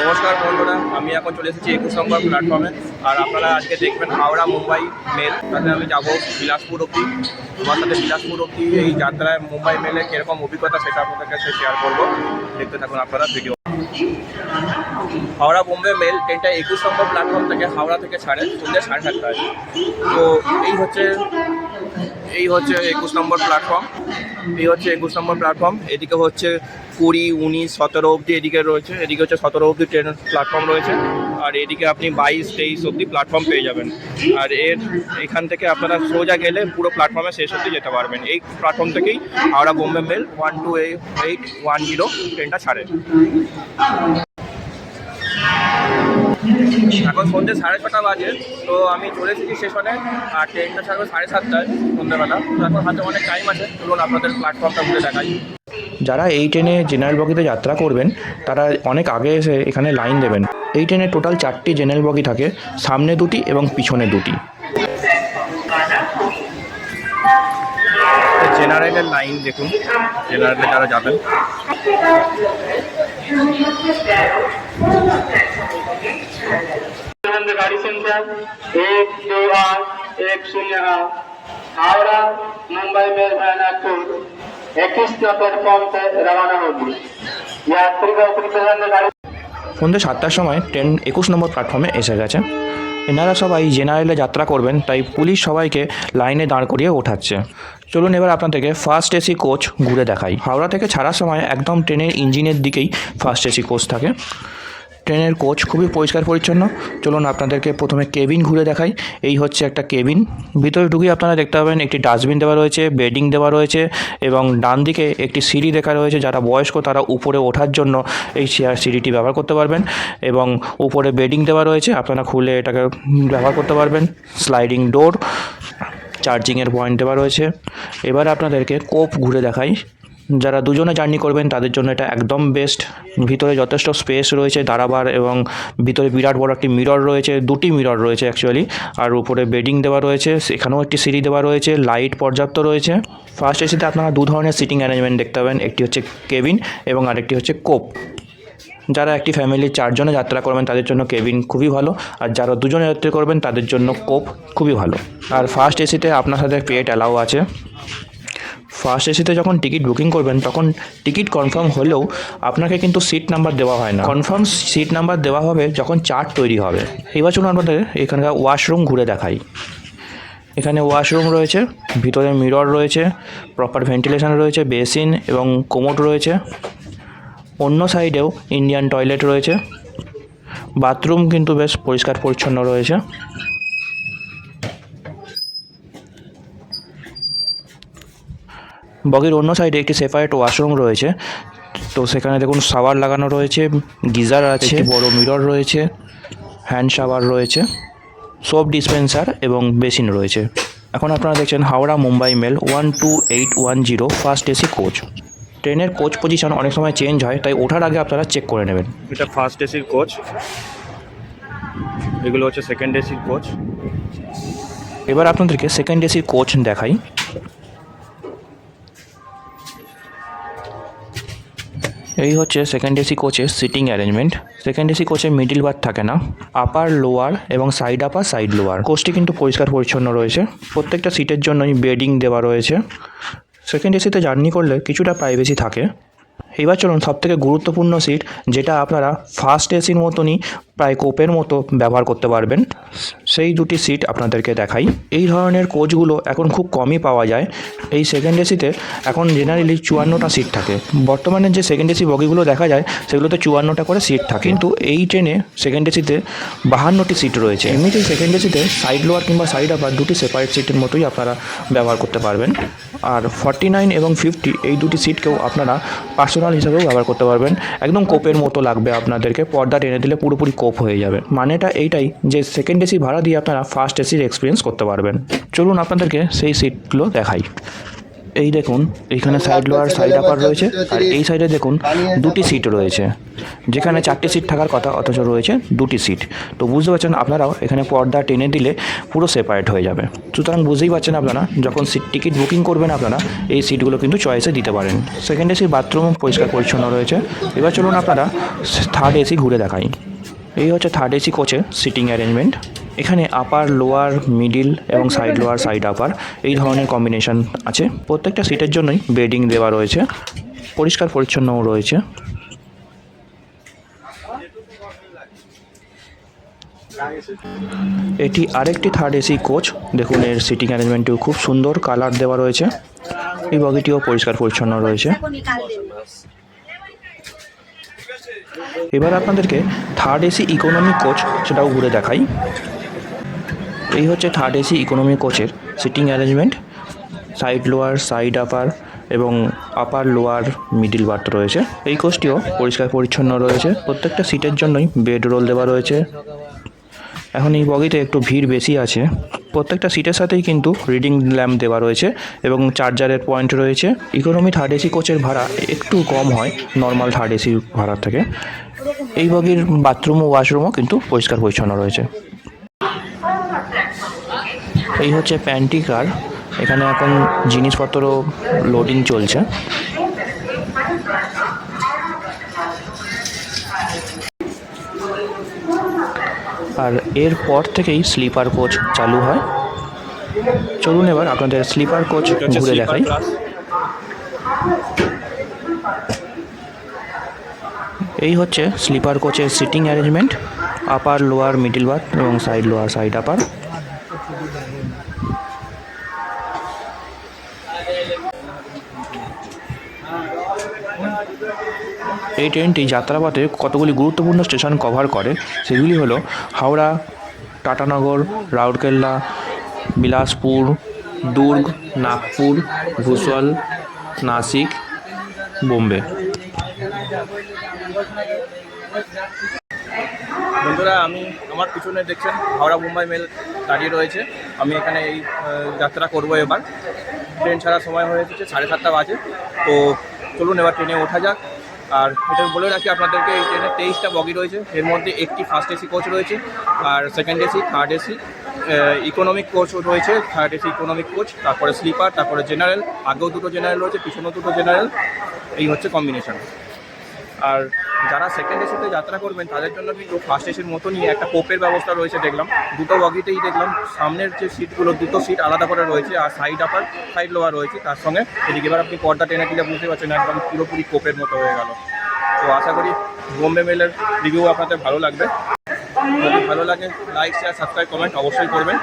নমস্কার বন্ধুরা, আমি এখন চলে এসেছি একুশ নম্বর প্ল্যাটফর্মে আর আপনারা আজকে দেখবেন হাওড়া মুম্বাই মেল তাতে আমি যাব বিলাসপুর অব্দি তোমার সাথে বিলাসপুর অব্দি এই যাত্রায় মুম্বাই মেলে কীরকম অভিজ্ঞতা সেটা আপনাদের কাছে শেয়ার করব। দেখতে থাকুন আপনারা ভিডিও হাওড়া বোম্বে মেল ট্রেনটা একুশ নম্বর প্ল্যাটফর্ম থেকে হাওড়া থেকে ছাড়ে সন্ধ্যে সাড়ে সাতটায় তো এই হচ্ছে এই হচ্ছে একুশ নম্বর প্ল্যাটফর্ম এই হচ্ছে একুশ নম্বর প্ল্যাটফর্ম এদিকে হচ্ছে কুড়ি, উনিশ, সতেরো অবধি এদিকে রয়েছে। এদিকে হচ্ছে সতেরো অবধি ট্রেন প্ল্যাটফর্ম রয়েছে। আর এদিকে আপনি বাইশ, তেইশ অবধি প্ল্যাটফর্ম পেয়ে যাবেন। আর এর এখান থেকে আপনারা সোজা গেলে পুরো প্ল্যাটফর্মে শেষ অবধি যেতে পারবেন। এই প্ল্যাটফর্ম থেকেই Howrah Bombay mail one two eight one zero ট্রেনটা ছাড়ে। এখন সন্ধ্যে সাড়ে ছটা বাজে, তো আমি চলে এসেছি স্টেশনে। আর ট্রেনটা ছাড়বে সাড়ে সাতটায় সন্ধ্যেবেলা। তো এখন হাতে অনেক টাইম আছে। চলুন আপনাদের প্ল্যাটফর্মটা ঘুরে দেখাই। যারা এই ট্রেনে জেনারেল বগিতে যাত্রা করবেন তারা অনেক আগে এসে এখানে লাইন দেবেন এই ট্রেনে টোটাল চারটি জেনারেল বগি থাকে সামনে দুটি এবং পিছনে দুটি জেনারেলের লাইন দেখুন জেনারেলে যারা যাবেন आनंद गाड़ी संख्या एक दो आठ एक शून्य आठ हावड़ा मुंबई मेल नागपुर একত্রিশটা সন্ধ্যে সাতটার সময় ট্রেন একুশ নম্বর প্ল্যাটফর্মে এসে গেছে। এনারা সবাই জেনারেলে যাত্রা করবেন, তাই পুলিশ সবাইকে লাইনে দাঁড় করিয়ে ওঠাচ্ছে। চলুন এবার আপনাদেরকে ফার্স্ট এসি কোচ ঘুরে দেখাই। হাওড়া থেকে ছাড়ার সময় একদম ট্রেনের ইঞ্জিনের দিকেই ফার্স্ট এসি কোচ থাকে। ট্রেনের কোচ খুবই পরিষ্কার পরিচ্ছন্ন। চলুন আপনাদেরকে প্রথমে কেবিন ঘুরে দেখাই। এই হচ্ছে একটা কেবিন ভিতরে ঢুকেই আপনারা দেখতে পাবেন একটি ডাস্টবিন দেওয়া রয়েছে বেডিং দেওয়া রয়েছে এবং ডান দিকে একটি সিঁড়ি দেখা রয়েছে যারা বয়স্ক তারা উপরে ওঠার জন্য এই চেয়ার সিঁড়িটি ব্যবহার করতে পারবেন এবং উপরে বেডিং দেওয়া রয়েছে, আপনারা খুলে এটাকে ব্যবহার করতে পারবেন। স্লাইডিং ডোর চার্জিংয়ের পয়েন্ট দেওয়া রয়েছে। এবার আপনাদেরকে কোপ ঘুরে দেখাই। যারা দুজনে জার্নি করবেন, তাদের জন্য এটা একদম বেস্ট ভিতরে যথেষ্ট স্পেস রয়েছে দাঁড়াবার এবং ভিতরে বিরাট বড় একটি মিরর রয়েছে, দুটি মিরর রয়েছে অ্যাকচুয়ালি আর উপরে বেডিং দেওয়া রয়েছে, সেখানেও একটি সিঁড়ি দেওয়া রয়েছে লাইট পর্যাপ্ত রয়েছে। ফার্স্ট এসিতে আপনারা দু ধরনের সিটিং অ্যারেঞ্জমেন্ট দেখতে পাবেন, একটি হচ্ছে কেবিন এবং আরেকটি হচ্ছে কোপ যারা একটি ফ্যামিলির চারজনে যাত্রা করবেন, তাদের জন্য কেবিন খুবই ভালো। আর যারা দুজনে যাত্রা করবেন, তাদের জন্য কোপ খুবই ভালো। আর ফার্স্ট এসিতে আপনার সাথে পেট অ্যালাউ আছে। ফার্স্ট এসিতে যখন টিকিট বুকিং করবেন, তখন টিকিট কনফার্ম হলেও আপনাকে কিন্তু সিট নাম্বার দেওয়া হয় না। কনফার্ম সিট নাম্বার দেওয়া হবে যখন চার্ট তৈরি হবে। এবার চলুন আপনাদের এখানকার ওয়াশরুম ঘুরে দেখাই। এখানে ওয়াশরুম রয়েছে, ভিতরে মিরর রয়েছে প্রপার ভেন্টিলেশন রয়েছে বেসিন এবং কোমোট রয়েছে। অন্য সাইডেও ইন্ডিয়ান টয়লেট রয়েছে। বাথরুম কিন্তু বেশ পরিষ্কার পরিচ্ছন্ন রয়েছে। বগির অন্য সাইডে একটি সেপারেট ওয়াশরুম রয়েছে। তো সেখানে দেখুন শাওয়ার লাগানো রয়েছে গিজার আছে বড় মিরর রয়েছে হ্যান্ড শাওয়ার রয়েছে সোপ ডিসপেন্সার এবং বেসিন রয়েছে। এখন আপনারা দেখছেন Howrah Mumbai mail one two eight one zero first AC coach ট্রেনের কোচ পজিশন অনেক সময় চেঞ্জ হয় তাই ওঠার আগে আপনারা চেক করে নেবেন। এটা ফার্স্ট এসির কোচ এগুলো হচ্ছে সেকেন্ড এসির কোচ এবার আপনাদেরকে সেকেন্ড এসির কোচ দেখাই। এই হচ্ছে সেকেন্ড এসি কোচের সিটিং অ্যারেঞ্জমেন্ট সেকেন্ড এসি কোচের মিডিল বার থাকে না আপার লোয়ার এবং সাইড আপার সাইড লোয়ার কোচটি কিন্তু পরিষ্কার পরিচ্ছন্ন রয়েছে। প্রত্যেকটা সিটের জন্যই বেডিং দেওয়া রয়েছে। সেকেন্ড এসিতে জার্নি করলে কিছুটা প্রাইভেসি থাকে। এবার চলুন সবথেকে গুরুত্বপূর্ণ সিট যেটা আপনারা ফার্স্ট এসির মতনই, প্রায় কোপের মতো ব্যবহার করতে পারবেন। সেই দুটি সিট আপনাদেরকে দেখাই। এই ধরনের কোচগুলো এখন খুব কমই পাওয়া যায়। এই সেকেন্ড এসিতে এখন জেনারেলি চুয়ান্নটা সিট থাকে। বর্তমানে যে সেকেন্ড এসি বগিগুলো দেখা যায়, সেগুলোতে চুয়ান্নটা করে সিট থাকে। কিন্তু এই ট্রেনে সেকেন্ড এসিতে বাহান্নটি সিট রয়েছে। এমনিতেই সেকেন্ড এসিতে সাইড লোয়ার কিংবা সাইড আপার দুটি সেপারেট সিটের মতোই আপনারা ব্যবহার করতে পারবেন। আর ফর্টি নাইন এবং ফিফটি এই দুটি সিটকেও আপনারা পার্সোনাল হিসাবেও ব্যবহার করতে পারবেন। একদম কোপের মতো লাগবে আপনাদেরকে। পর্দা টেনে দিলে পুরোপুরি কোপ হয়ে যাবে। মানেটা এইটাই যে সেকেন্ড এসি ভাড়া দিয়ে আপনারা ফার্স্ট এসির এক্সপিরিয়েন্স করতে পারবেন। চলুন আপনাদেরকে সেই সিটগুলো দেখাই। এই দেখুন এইখানে সাইড লোয়ার সাইড আপার রয়েছে আর এই সাইডে দেখুন দুটি সিট রয়েছে যেখানে চারটি সিট থাকার কথা অথচ রয়েছে দুটি সিট তো বুঝতে পারছেন আপনারাও এখানে পর্দা টেনে দিলে পুরো সেপারেট হয়ে যাবে। সুতরাং বুঝতেই পারছেন আপনারা যখন সিট টিকিট বুকিং করবেন আপনারা এই সিটগুলো কিন্তু চয়েসে দিতে পারেন। সেকেন্ড এসির বাথরুম পরিষ্কার পরিচ্ছন্ন রয়েছে। এবার চলুন আপনারা থার্ড এসি ঘুরে দেখাই। এই হচ্ছে থার্ড এসি কোচের সিটিং অ্যারেঞ্জমেন্ট এখানে আপার লোয়ার মিডিল এবং সাইড লোয়ার সাইড আপার এই ধরনের কম্বিনেশন আছে। প্রত্যেকটা সিটের জন্যই বেডিং দেওয়া রয়েছে। পরিষ্কার পরিচ্ছন্নও রয়েছে। এটি আরেকটি থার্ড এসি কোচ দেখুন, এর সিটিং অ্যারেঞ্জমেন্টটিও খুব সুন্দর কালার দেওয়া রয়েছে। এই বগিটিও পরিষ্কার পরিচ্ছন্ন রয়েছে। এবার আপনাদেরকে থার্ড এসি ইকোনমি কোচ সেটাও ঘুরে দেখাই। এই হচ্ছে থার্ড এসি ইকোনমি কোচের seating arrangement side lower side upper এবং আপার লোয়ার মিডিল বার্থ রয়েছে। এই কোচটিও পরিষ্কার পরিচ্ছন্ন রয়েছে। প্রত্যেকটা সিটের জন্যই বেড রোল দেওয়া রয়েছে। এখন এই বগিতে একটু ভিড় বেশি আছে। প্রত্যেকটা সিটের সাথেই কিন্তু রিডিং ল্যাম্প দেওয়া রয়েছে এবং চার্জারের পয়েন্ট রয়েছে। ইকোনমি থার্ড এসি কোচের ভাড়া একটু কম হয় নর্মাল থার্ড এসি ভাড়ার থেকে। এই বগির বাথরুম ও ওয়াশরুমও কিন্তু পরিষ্কার পরিচ্ছন্ন রয়েছে। এই হচ্ছে প্যান্টি কার এখানে এখন জিনিসপত্র লোডিং চলছে। আর এরপর থেকেই স্লিপার কোচ চালু হয়। চলুন এবার আপনাদের স্লিপার কোচ ঘুরে দেখাই। এই হচ্ছে স্লিপার কোচের seating arrangement upper lower middle berth এবং সাইড লোয়ার সাইড আপার এই ট্রেনটি যাত্রাপথে কতগুলি গুরুত্বপূর্ণ স্টেশন কভার করে? সেগুলি হলো হাওড়া, টাটানগর, রাউরকেল্লা, বিলাসপুর, দুর্গ, নাগপুর, ভুসওয়াল, নাসিক, বোম্বে। বন্ধুরা, আমি আমার পিছনে দেখছেন হাওড়া মুম্বাই মেল দাঁড়িয়ে রয়েছে। আমি এখানে এই যাত্রা করব এবার। ট্রেন ছাড়া সময় হয়ে এসেছে, সাড়ে সাতটা বাজে। তো চলুন এবার ট্রেনে ওঠা যাক। আর এটা বলে রাখি আপনাদেরকে, এই ট্রেনে তেইশটা বগি রয়েছে। এর মধ্যে একটি ফার্স্ট এসি কোচ রয়েছে আর second AC third AC economic coach রয়েছে থার্ড এসি ইকোনমিক কোচ তারপরে স্লিপার তারপরে জেনারেল আগেও দুটো জেনারেল রয়েছে, পিছনেও দুটো জেনারেল এই হচ্ছে কম্বিনেশন আর যারা সেকেন্ড এসিতে যাত্রা করবেন, তাদের জন্য কিন্তু ফার্স্ট এসির মতনই একটা কোপের ব্যবস্থা রয়েছে দেখলাম। দুটো বগিতেই দেখলাম, সামনের যে সিটগুলো দুটো সিট আলাদা করে রয়েছে, আর সাইড আপার সাইড লোয়ার রয়েছে। তার সঙ্গে এদিকে এবার আপনি পর্দা টেনে দিলে বুঝতে পারছেন, একদম পুরোপুরি কোপের মতো হয়ে গেল। তো আশা করি বোম্বে মেলের রিভিউ আপনাদের ভালো লাগবে। যদি ভালো লাগে লাইক শেয়ার সাবস্ক্রাইব কমেন্ট অবশ্যই করবেন।